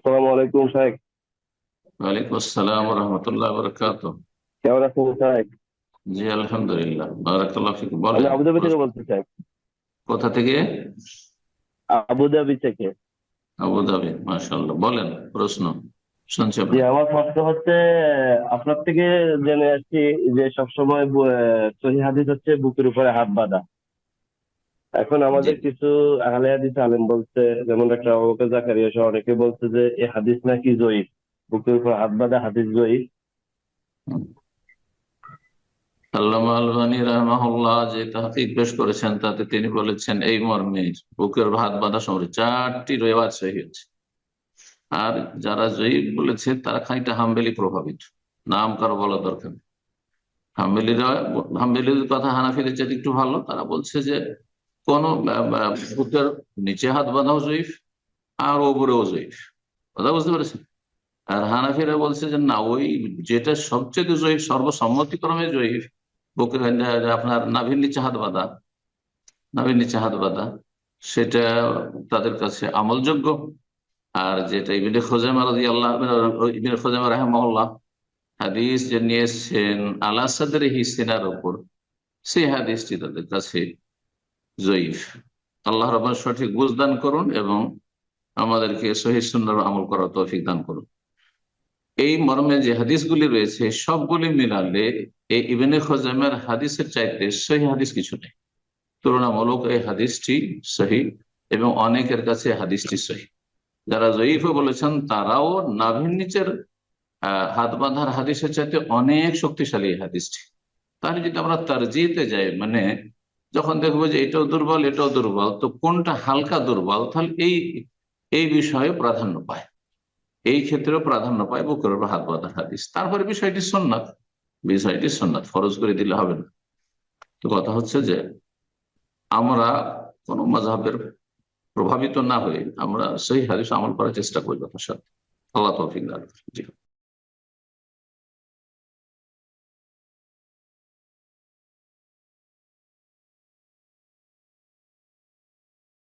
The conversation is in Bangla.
আসসালামু আলাইকুম সাহেব ওয়ালাইকুম আসসালাম রহমতুল্লাহ বরকাত কেমন আছেন সাহেব জি আলহামদুলিল্লাহ। বারাকাল্লাহ ফিক আমি বলেন আবুধাবি থেকে বলছি সাহেব কোথা থেকে? আবুধাবি থেকে। আবুধাবি মাশাআল্লাহ। বলেন প্রশ্ন। শুনছি জি আপনার আমার প্রশ্ন হচ্ছে আপনার থেকে জেনে আসছি যে সবসময় সহি হাদিস হচ্ছে বুকের উপরে হাত বাঁধা। এখন আমাদের কিছু আহলে হাদিস আলেম বলছে যেমন একটা আবু বকর জাকারিয়া সহ অনেকে বলছে যে এই হাদিস নাকি জয়ীফ? বুকের উপর হাত বাঁধা হাদিস জয়ীফ। আল্লামা আলবানী রহমাহুল্লাহ যে তাহকিক পেশ করেছেন তাতে তিনি বলেছেন এই মর্মে বুকের ভাত বাঁধা সময় চারটি রেওয়াজ সহি হচ্ছে আর যারা জয়ীব বলেছে তারা খানিকটা হাম্বেলি প্রভাবিত। নাম কারও বলা দরকার নেই। হাম্বেলিরা হাম্বেলির কথা হানাফিদের চাইতে একটু ভালো। তারা বলছে যে কোন বুকের নিচে হাত বাঁধাও জয়ীফ, আর ওপরেও জয়ীফ। কথা বুঝতে পেরেছেন? আর হানাফিরা বলছে যে, না, ওই যেটা সবচেয়ে জয়ীফ, সর্বসম্মতিক্রমে জয়ীফ, বুকে আপনার নাভির নিচে হাত বাঁধা, নাভির নিচে হাত বাঁধা, সেটা তাদের কাছে আমলযোগ্য। আর যেটা ইবিনে খোজামা রাজি আল্লাহ ইবিনে খোজামা রাহমাল্লাহ হাদিস যে নিয়েছেন এসছেন আলা সাদের হিসিনার ওপর সেই হাদিসটি তাদের কাছে জয়ীফ। আল্লাহ রহমান সঠিক বুঝদান করুন এবং আমাদেরকে সহি সুন্দর আমল করার তৌফিক দান করুন। এই মর্মে যে হাদিসগুলি রয়েছে, সবগুলি মিলালে এই ইবেনে খোজামের হাদিসের চাইতে সহি হাদিস কিছু নেই। তুলনামূলক এই হাদিসটি সহি এবং অনেকের কাছে হাদিসটি সহি। যারা জয়ীফে বলেছেন, তারাও নাভির নিচের হাত বাঁধার হাদিসের চাইতে অনেক শক্তিশালী হাদিসটি। তাহলে যদি আমরা তারজিতে যাই মানে যখন দেখব যে এটাও দুর্বল এটাও দুর্বল, তো কোনটা হালকা দুর্বল? তাহলে এই এই বিষয়ে প্রাধান্য পায়। এই ক্ষেত্রেও প্রাধান্য পায় বুকের উপর হাত বাঁধার হাদিস। তারপরে বিষয়টি সন্ন্যাত বিষয়টি সন্ন্যাত ফরজ করে দিলে হবে না। তো কথা হচ্ছে যে আমরা কোন মজাহের প্রভাবিত না হয়ে আমরা সেই হাদিস আমল করার চেষ্টা করি সাথে আল্লাহ তৌফিক জি।